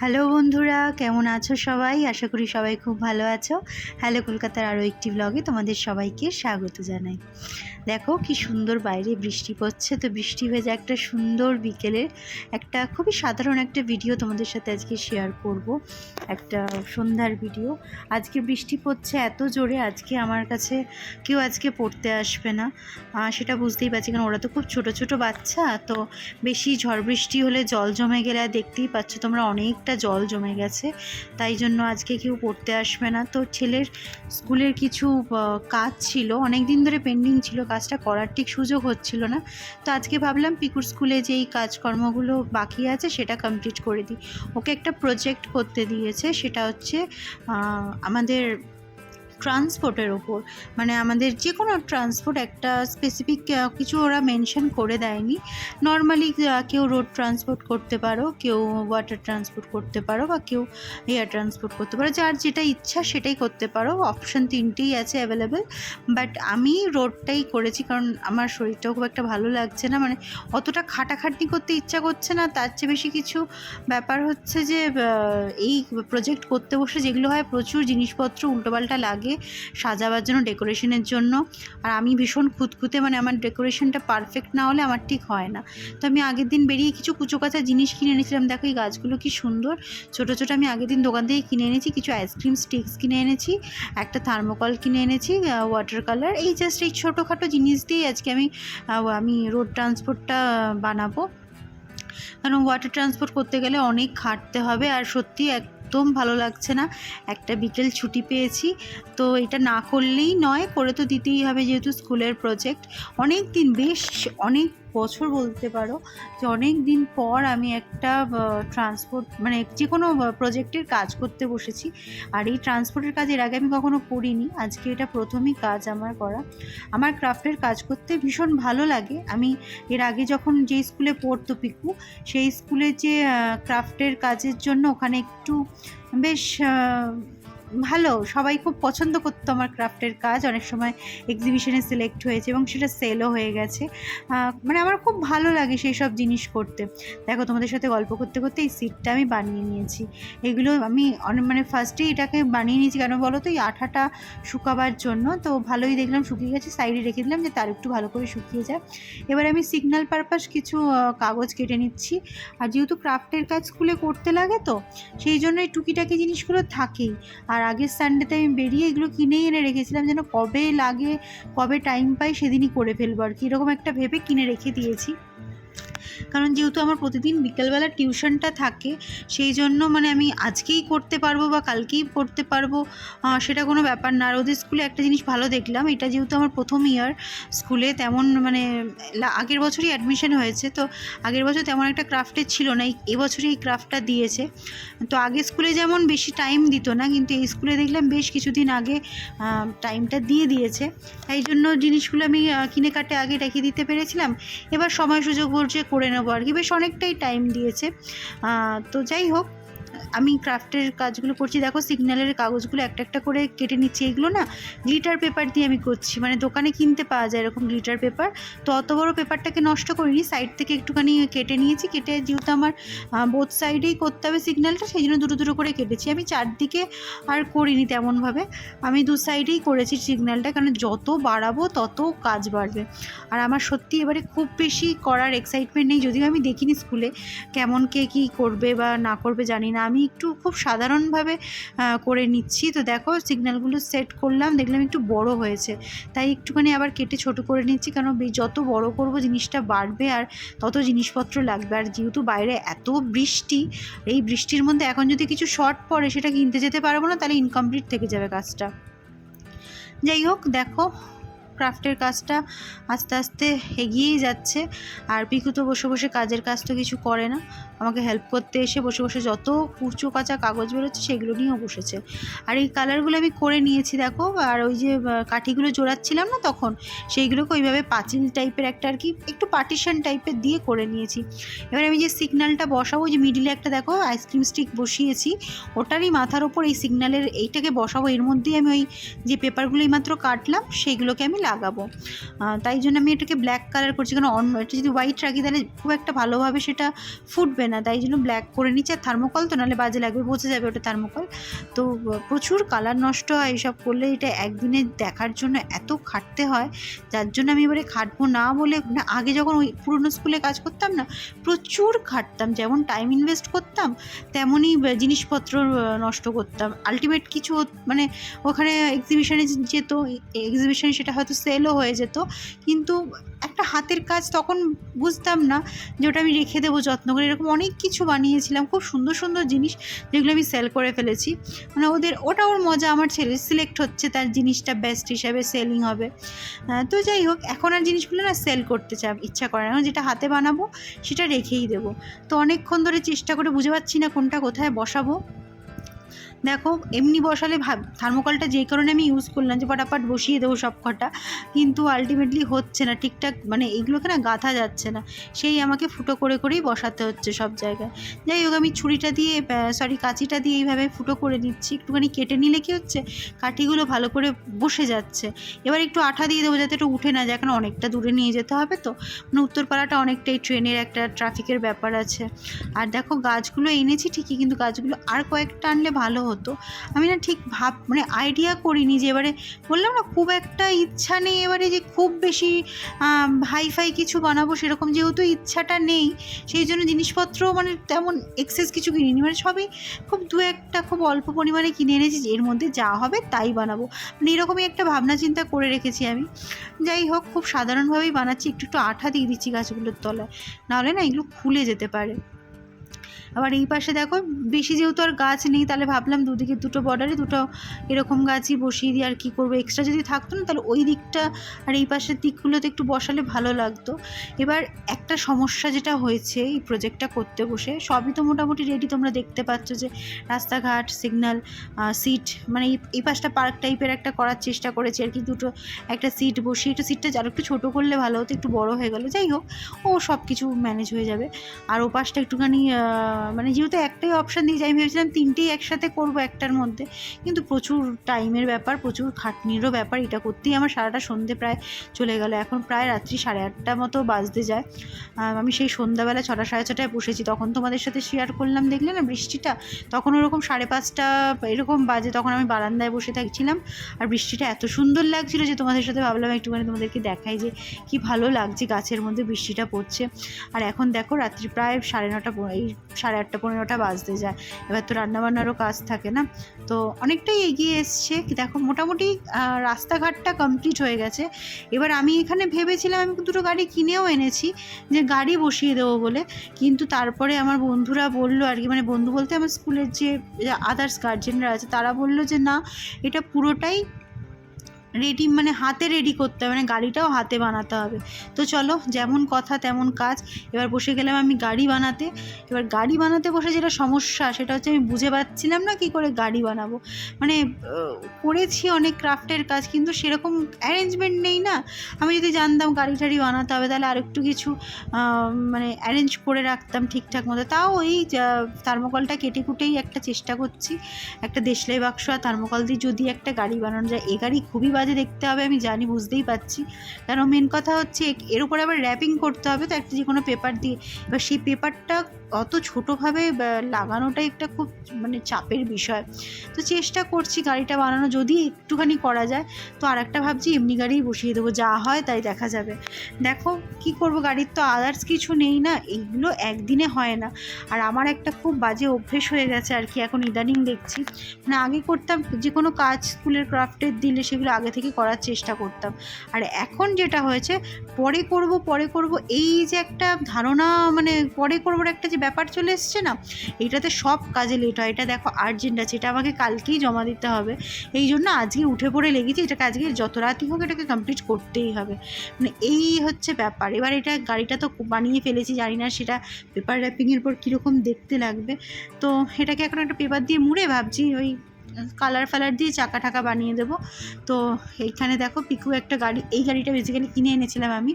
Hello বন্ধুরা, কেমন আছো সবাই? আশা করি সবাই খুব ভালো আছো। হ্যালো কলকাতার আরও একটি ব্লগে তোমাদের সবাইকে স্বাগত জানাই। দেখো কি সুন্দর বাইরে বৃষ্টি পড়ছে, তো বৃষ্টি ভেজা একটা সুন্দর বিকেলের একটা খুবই সাধারণ একটা ভিডিও তোমাদের সাথে আজকে শেয়ার করব। একটা সন্ধ্যার ভিডিও আজকে বৃষ্টি পড়ছে এত জোরে, আজকে আমার কাছে কেউ আজকে পড়তে আসবে না। সেটা বুঝতেই পারছি, কারণ ওরা তো খুব ছোট ছোট বাচ্চা, তো বেশি ঝড় বৃষ্টি হলে জল জমে গেলে দেখতেই পাচ্ছ তোমরা অনেকটা জল জমে গেছে, তাই জন্য আজকে কেউ পড়তে আসবে না। তো ছেলের স্কুলের কিছু কাজ ছিল অনেক দিন ধরে পেন্ডিং ছিল, কাজটা করার ঠিক সুযোগ হচ্ছিল না। তো আজকে ভাবলাম পিকুর স্কুলে যেই কাজকর্মগুলো বাকি আছে, সেটা কমপ্লিট করে দিই। ওকে একটা প্রজেক্ট করতে দিয়েছে, সেটা হচ্ছে আমাদের ট্রান্সপোর্টের ওপর। মানে আমাদের যে কোনো ট্রান্সপোর্ট, একটা স্পেসিফিক কিছু ওরা মেনশন করে দেয়নি। নর্মালি কেউ রোড ট্রান্সপোর্ট করতে পারো, কেউ ওয়াটার ট্রান্সপোর্ট করতে পারো বা কেউ এয়ার ট্রান্সপোর্ট করতে পারো। যার যেটা ইচ্ছা সেটাই করতে পারো। অপশন তিনটেই আছে অ্যাভেলেবেল বাট আমি রোডটাই করেছি কারণ আমার শরীরটাও খুব একটা ভালো লাগছে না। মানে অতটা খাটাখাটনি করতে ইচ্ছা করছে না। তার চেয়ে বেশি কিছু ব্যাপার হচ্ছে যে এই প্রজেক্ট করতে বসে যেগুলো হয় প্রচুর জিনিসপত্র উল্টোপাল্টা লাগে। সাজাবার জন্য ডেকোরেশনের জন্য। আর আমি ভীষণ খুঁতখুঁতে মানে আমার ডেকোরেশনটা পারফেক্ট না হলে আমার ঠিক হয় না। তো আমি আগের দিন বেরিয়ে কিছু কুচো কাচা জিনিস কিনে এনেছিলাম। দেখো এই গাছগুলো কি সুন্দর। ছোট ছোট আমি আগের দিন দোকান থেকে কিনে এনেছি কিছু আইসক্রিম স্টিক্স কিনে এনেছি একটা থার্মোকল কিনে এনেছি ওয়াটার কালার এই জাস্ট এই ছোটোখাটো জিনিস দিয়েই আজকে আমি আমি রোড ট্রান্সপোর্টটা বানাবো। কারণ ওয়াটার ট্রান্সপোর্ট করতে গেলে অনেক খাটতে হবে। আর সত্যি একদম ভালো লাগছে না। একটা বিকেল ছুটি পেয়েছি, তো এটা না করলেই নয়, করে তো দিতেই হবে যেহেতু স্কুলের প্রজেক্ট অনেক দিন বেশ অনেক বছর বলতে পারো, যে অনেক দিন পর আমি একটা ট্রান্সপোর্ট মানে যে কোনো প্রজেক্টের কাজ করতে বসেছি। আর এই ট্রান্সপোর্টের কাজ এর আগে আমি কখনো করিনি। আজকে এটা প্রথমই কাজ আমার করা। আমার ক্রাফটের কাজ করতে ভীষণ ভালো লাগে। আমি এর আগে যখন যে স্কুলে পড়তো পিকু, সেই স্কুলে যে ক্রাফটের কাজের জন্য ওখানে একটু বেশ ভালো, সবাই খুব পছন্দ করতো আমার ক্রাফটের কাজ। অনেক সময় এক্সিবিশনে সিলেক্ট হয়েছে এবং সেটা সেলও হয়ে গেছে। মানে আমার খুব ভালো লাগে সেই সব জিনিস করতে। দেখো, তোমাদের সাথে গল্প করতে করতে এই সিটটা আমি বানিয়ে নিয়েছি। এগুলো আমি অনেক মানে ফার্স্টেই এটাকে বানিয়ে নিয়েছি কেন বলো তো? এই আঠাটা শুকাবার জন্য। তো ভালোই দেখলাম, শুকিয়ে গেছে। সাইডে রেখে দিলাম যে তার একটু ভালো করে শুকিয়ে যায় এবার আমি সিগন্যাল পারপাস কিছু কাগজ কেটে নিচ্ছি। আর যেহেতু ক্রাফটের কাজ স্কুলে করতে লাগে তো, সেই জন্য এই টুকিটাকি জিনিসগুলো থাকেই। আর আগের সানডেতে আমি বেরিয়ে এগুলো কিনেই এনে রেখেছিলাম, যেন কবে লাগে, কবে টাইম পাই সেদিনই করে ফেলব আর কি। এরকম একটা ভেবে কিনে রেখে দিয়েছি। কারণ যেহেতু আমার প্রতিদিন বিকেলবেলা টিউশনটা থাকে, সেই জন্য মানে আমি আজকেই করতে পারব বা কালকেই করতে পারব সেটা কোনো ব্যাপার না। আর ওদের স্কুলে একটা জিনিস ভালো দেখলাম, এটা যেহেতু আমার প্রথম ইয়ার স্কুলে, তেমন মানে আগের বছরই অ্যাডমিশন হয়েছে, তো আগের বছর তেমন একটা ক্রাফটের ছিল না এবছরই এই ক্রাফটটা দিয়েছে। তো আগে স্কুলে যেমন বেশি টাইম দিত না, কিন্তু এই স্কুলে দেখলাম বেশ কিছুদিন আগে টাইমটা দিয়ে দিয়েছে। তাই জন্য জিনিসগুলো আমি কিনে কাটে আগে রেখে দিতে পেরেছিলাম। এবার সময় সুযোগ বলছে করে নেব আর কি। বেশ অনেকটাই টাইম দিয়েছে। তো যাই হোক আমি ক্রাফটের কাজগুলো করছি। দেখো, সিগন্যালের কাগজগুলো একটা একটা করে কেটে নিচ্ছি। এগুলো না গ্লিটার পেপার দিয়ে আমি করছি। মানে দোকানে কিনতে পাওয়া যায় এরকম গ্লিটার পেপার। তো অত বড় পেপারটাকে নষ্ট করিনি। সাইড থেকে একটুখানি কেটে নিয়েছি। কেটে যেহেতু আমার বোথ সাইডেই করতে হবে সিগন্যালটা, সেই জন্য দুটো দুটো করে কেটেছি। আমি চারদিকে আর করিনি তেমনভাবে। আমি দু সাইডেই করেছি সিগন্যালটা। কারণ যত বাড়াবো, তত কাজ বাড়বে। আর আমার সত্যি এবারে খুব বেশি করার এক্সাইটমেন্ট নেই। যদিও আমি দেখিনি স্কুলে কেমন কে কী করবে বা না করবে জানি না। আমি একটু খুব সাধারণভাবে করে নিচ্ছি। তো দেখো সিগন্যালগুলো সেট করলাম, দেখলাম একটু বড় হয়েছে। তাই একটুখানি আবার কেটে ছোট করে নিচ্ছি, কারণ যত বড় করব জিনিসটা বাড়বে আর তত জিনিসপত্র লাগবে। আর যেহেতু বাইরে এত বৃষ্টি, এই বৃষ্টির মধ্যে এখন যদি কিছু শর্ট পড়ে, সেটা কিনতে যেতে পারব না, তাহলে ইনকমপ্লিট থেকে যাবে কাজটা। যাই হোক, দেখো ক্রাফটের কাজটা আস্তে আস্তে এগিয়েই যাচ্ছে। আর পিকু তো বসে বসে কাজের কাজ তো কিছু করে না। আমাকে হেল্প করতে এসে বসে বসে যত কুচো কাঁচা কাগজ বেরোচ্ছে সেগুলো নিয়েও বসেছে। আর এই কালারগুলো আমি করে নিয়েছি দেখো, আর ওই যে কাঠিগুলো জোড়াচ্ছিলাম না তখন, সেইগুলোকে ওইভাবে পাঁচিল টাইপের একটা আর কি, একটু পার্টিশন টাইপের দিয়ে করে নিয়েছি। এবার আমি যে সিগন্যালটা বসাবো যে মিডিলে একটা দেখো আইসক্রিম স্টিক বসিয়েছি, ওটারই মাথার ওপর এই সিগন্যালের এইটাকে বসাবো, এর মধ্যেই আমি ওই যে পেপারগুলো মাত্র কাটলাম, সেইগুলোকে আমি লাগাবো। তাই জন্য আমি এটাকে ব্ল্যাক কালার করছি। কারণ অন্য, এটা যদি হোয়াইট রাখি, তাহলে খুব একটা ভালোভাবে সেটা ফুটবে না। তাই জন্য ব্ল্যাক করে নিচ্ছি। আর থার্মোকল তো নাহলে বাজে লাগবে বোঝা যাবে ওটা থার্মোকল তো, প্রচুর কালার নষ্ট হয় এইসব করলে। এটা একদিনে দেখার জন্য এত খাটতে হয়, যার জন্য আমি এবারে খাটবো না বলে না আগে যখন ওই পুরনো স্কুলে কাজ করতাম না, প্রচুর খাটতাম। যেমন টাইম ইনভেস্ট করতাম, তেমনই জিনিসপত্র নষ্ট করতাম। আলটিমেট কিছু মানে ওখানে এক্সিবিশনে যেত এক্সিবিশনে সেটা হয়তো সেলও হয়ে যেত। কিন্তু একটা হাতের কাজ তখন বুঝতাম না যে ওটা আমি রেখে দেবো যত্ন করে। এরকম অনেক কিছু বানিয়েছিলাম, খুব সুন্দর সুন্দর জিনিস যেগুলো আমি সেল করে ফেলেছি। মানে ওদের, ওটা ওর মজা, আমার ছেলে সিলেক্ট হচ্ছে তার জিনিসটা বেস্ট হিসাবে সেলিং হবে। তো যাই হোক, এখন আর জিনিসগুলো না সেল করতে চা, ইচ্ছা করে না। যেটা হাতে বানাবো সেটা রেখেই দেবো। তো অনেকক্ষণ ধরে চেষ্টা করে বুঝে পাচ্ছি না কোনটা কোথায় বসাবো। দেখো, এমনি বসালে ভাব থার্মোকলটা যেই কারণে আমি ইউজ করলাম যে ফটাফট বসিয়ে দেবো সব কটা, কিন্তু আলটিমেটলি হচ্ছে না। ঠিকঠাক মানে এইগুলোকে না গাঁথা যাচ্ছে না। সেই আমাকে ফুটো করে করেই বসাতে হচ্ছে সব জায়গায়। যাই হোক, আমি ছুরিটা দিয়ে সরি কাঁচিটা দিয়ে এইভাবে ফুটো করে নিচ্ছি। একটুখানি কেটে নিলে কি হচ্ছে, কাঠিগুলো ভালো করে বসে যাচ্ছে। এবার একটু আঠা দিয়ে দেবো যাতে একটু উঠে না যায়, কারণ অনেকটা দূরে নিয়ে যেতে হবে তো। মানে উত্তরপাড়াটা অনেকটাই ট্রেনের একটা ট্রাফিকের ব্যাপার আছে। আর দেখো, গাছগুলো এনেছি ঠিকই, কিন্তু গাছগুলো আর কয়েকটা আনলে ভালো হতো। আমি না ঠিক ভাব মানে আইডিয়া করিনি যে এবারে বললাম না, খুব একটা ইচ্ছা নেই এবারে যে খুব বেশি হাইফাই কিছু বানাবো সেরকম যেহেতু ইচ্ছাটা নেই, সেই জন্য জিনিসপত্র মানে তেমন এক্সেস কিছু কিনিনি। মানে সবই খুব দু একটা খুব অল্প পরিমাণে কিনে এনেছি এর মধ্যে যা হবে তাই বানাবো। মানে এরকমই একটা ভাবনা চিন্তা করে রেখেছি আমি। যাই হোক, খুব সাধারণভাবেই বানাচ্ছি, একটু একটু আঠা দিয়ে দিচ্ছি গাছগুলোর তলায়। নাহলে না এগুলো খুলে যেতে পারে। আবার এই পাশে দেখো, বেশি যেহেতু আর গাছ নেই, তাহলে ভাবলাম দুদিকে দুটো বর্ডারে দুটো এরকম গাছই বসিয়ে দিয়ে আর কী করব। এক্সট্রা যদি থাকতো না, তাহলে ওই দিকটা আর এই পাশের দিকগুলোতে একটু বসালে ভালো লাগতো। এবার একটা সমস্যা যেটা হয়েছে এই প্রজেক্টটা করতে বসে, সবই তো মোটামুটি রেডি তোমরা দেখতে পাচ্ছ যে রাস্তাঘাট সিগন্যাল সিট মানে এই- পাশটা পার্ক টাইপের একটা করার চেষ্টা করেছি আর কি, দুটো, একটা সিট বসিয়ে, একটু সিটটা আরও একটু ছোটো করলে ভালো হতো, একটু বড় হয়ে গেলো। যাই হোক, ও সব কিছু ম্যানেজ হয়ে যাবে। আর ও পাশটা একটুখানি মানে যেহেতু একটাই অপশান দিয়েছি আমি ভেবেছিলাম তিনটেই একসাথে করব একটার মধ্যে। কিন্তু প্রচুর টাইমের ব্যাপার, প্রচুর খাটনিরও ব্যাপার, এটা করতেই আমার সারাটা সন্ধে প্রায় চলে গেল। এখন প্রায় রাত্রি সাড়ে আটটা মতো বাজতে যায়। আমি সেই সন্ধ্যাবেলা ছটা, সাড়ে ছটায় বসেছি। তখন তোমাদের সাথে শেয়ার করলাম, দেখলে না বৃষ্টিটা? তখন ওরকম সাড়ে পাঁচটা, এরকম বাজে, তখন আমি বারান্দায় বসে থাকছিলাম। আর বৃষ্টিটা এত সুন্দর লাগছিল যে তোমাদের সাথে ভাবলাম একটুখানি তোমাদেরকে দেখাই যে কি ভালো লাগছে গাছের মধ্যে বৃষ্টিটা পড়ছে। আর এখন দেখো, রাত্রি প্রায় সাড়ে নটা, এই সাড়ে আটটা পনেরোটা বাজতে যায়। এবার তো রান্নাবান্নারও কাজ থাকে না। তো অনেকটাই এগিয়ে এসছে। দেখো, মোটামুটি রাস্তাঘাটটা কমপ্লিট হয়ে গেছে। এবার আমি এখানে ভেবেছিলাম আমি দুটো গাড়ি কিনেও এনেছি, যে গাড়ি বসিয়ে দেবো বলে। কিন্তু তারপরে আমার বন্ধুরা বলল আর কি মানে বন্ধু বলতে আমার স্কুলের যে আদার্স গার্জেনরা আছে, তারা বলল যে, না, এটা পুরোটাই রেডি মানে হাতে রেডি করতে হবে মানে গাড়িটাও হাতে বানাতে হবে। তো চলো, যেমন কথা তেমন কাজ। এবার বসে গেলাম আমি গাড়ি বানাতে। এবার গাড়ি বানাতে বসে যেটা সমস্যা, সেটা হচ্ছে আমি বুঝে পাচ্ছিলাম না কি করে গাড়ি বানাবো। মানে করেছি অনেক ক্রাফটের কাজ, কিন্তু সেরকম অ্যারেঞ্জমেন্ট নেই না। আমি যদি জানতাম গাড়ি টাড়ি বানাতে হবে, তাহলে আরেকটু কিছু মানে অ্যারেঞ্জ করে রাখতাম ঠিকঠাক মতো। তাও ওই থার্মোকলটা কেটে কুটেই একটা চেষ্টা করছি। একটা দেশলাই বাক্স আর থার্মোকল দিয়ে যদি একটা গাড়ি বানানো যায়, এ গাড়ি খুবই বাজে দেখতে হবে আমি জানি, বুঝতেই পারছি। কারণ মেন কথা হচ্ছে, এর উপরে আবার র্যাপিং করতে হবে, তো একটা যে কোনো পেপার দিয়ে। এবার সেই পেপারটা অত ছোটোভাবে লাগানোটাই একটা খুব মানে চাপের বিষয়। তো চেষ্টা করছি গাড়িটা বানানো, যদি একটুখানি করা যায়, তো আর একটা ভাবছি এমনি গাড়িই বসিয়ে দেবো, যা হয় তাই দেখা যাবে। দেখো, কি করব, গাড়ির তো আদার্স কিছু নেই না, এইগুলো একদিনে হয় না। আর আমার একটা খুব বাজে অভ্যেস হয়ে গেছে আর কি, এখন ইদানিং দেখছি। মানে আগে করতাম, যে কোনো কাজ, স্কুলের ক্রাফটের দিলে সেগুলো আগে থেকে করার চেষ্টা করতাম। আর এখন যেটা হয়েছে, পরে করব পরে করব, এই যে একটা ধারণা মানে পরে করবার একটা যে ব্যাপার চলে এসছে না, এটাতে সব কাজে লেট হয়। এটা দেখো আর্জেন্ট আছে, এটা আমাকে কালকেই জমা দিতে হবে। এই জন্য আজকে উঠে পড়ে লেগেছি, এটাকে আজকে যত রাতই হোক এটাকে কমপ্লিট করতেই হবে। মানে এই হচ্ছে ব্যাপার। এবার এটা গাড়িটা তো বানিয়ে ফেলেছি, জানি না সেটা পেপার র্যাপিংয়ের পর কীরকম দেখতে লাগবে। তো এটাকে এখন একটা পেপার দিয়ে মুড়ে ভাবছি, ওই কালার ফালার দিয়ে চাকা টাকা বানিয়ে দেবো। তো এইখানে দেখো পিকু একটা গাড়ি, এই গাড়িটা বেসিক্যালি কিনে এনেছিলাম আমি।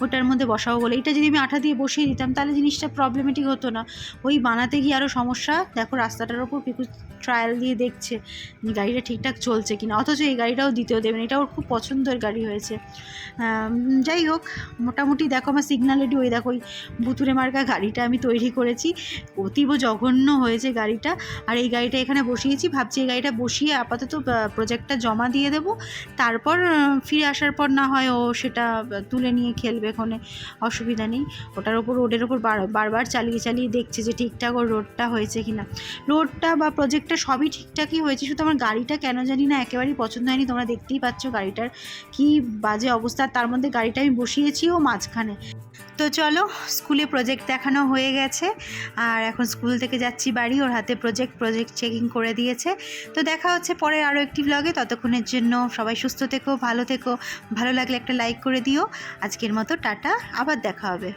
ওটার মধ্যে বসাবো বলে। এটা যদি আমি আঠা দিয়ে বসিয়ে দিতাম, তাহলে জিনিসটা প্রবলেমেটিক হতো না। ওই বানাতে গিয়ে আরও সমস্যা। দেখো রাস্তাটার ওপর পিকু ট্রায়াল দিয়ে দেখছে গাড়িটা ঠিকঠাক চলছে কিনা। অথচ এই গাড়িটাও দিতেও দেবেন এটা ওর খুব পছন্দের গাড়ি হয়েছে। যাই হোক, মোটামুটি দেখো আমার সিগনালেরই ওই দেখো ওই বুতুরে মার্কা গাড়িটা আমি তৈরি করেছি। অতীব জঘন্য হয়েছে গাড়িটা। আর এই গাড়িটা এখানে বসিয়েছি। ভাবছি এই গাড়িটা বসিয়ে আপাতত প্রজেক্টটা জমা দিয়ে দেবো। তারপর ফিরে আসার পর না হয় ও সেটা তুলে নিয়ে খেলবে। ওখানে অসুবিধা নেই। ওটার ওপর রোডের ওপর বার- বারবার চালিয়ে চালিয়ে দেখছে যে ঠিকঠাক ওর রোডটা হয়েছে কিনা। রোডটা বা প্রজেক্টটা সবই ঠিকঠাকই হয়েছে, শুধু আমার গাড়িটা কেন জানি না একেবারেই পছন্দ হয়নি। তোমরা দেখতেই পাচ্ছ গাড়িটার কি বাজে অবস্থা। তার মধ্যে গাড়িটা আমি বসিয়েছিও মাঝখানে। তো চলো, স্কুলে প্রজেক্ট দেখানো হয়ে গেছে। আর এখন স্কুল থেকে যাচ্ছি বাড়ি। ওর হাতে প্রজেক্ট প্রজেক্ট চেকিং করে দিয়েছে। তো দেখা হচ্ছে পরে আরও একটি ব্লগে ততক্ষণের জন্য সবাই সুস্থ থেকো, ভালো থেকো। ভালো লাগলে একটা লাইক করে দিও। আজকের মতো টাটা আবার দেখা হবে।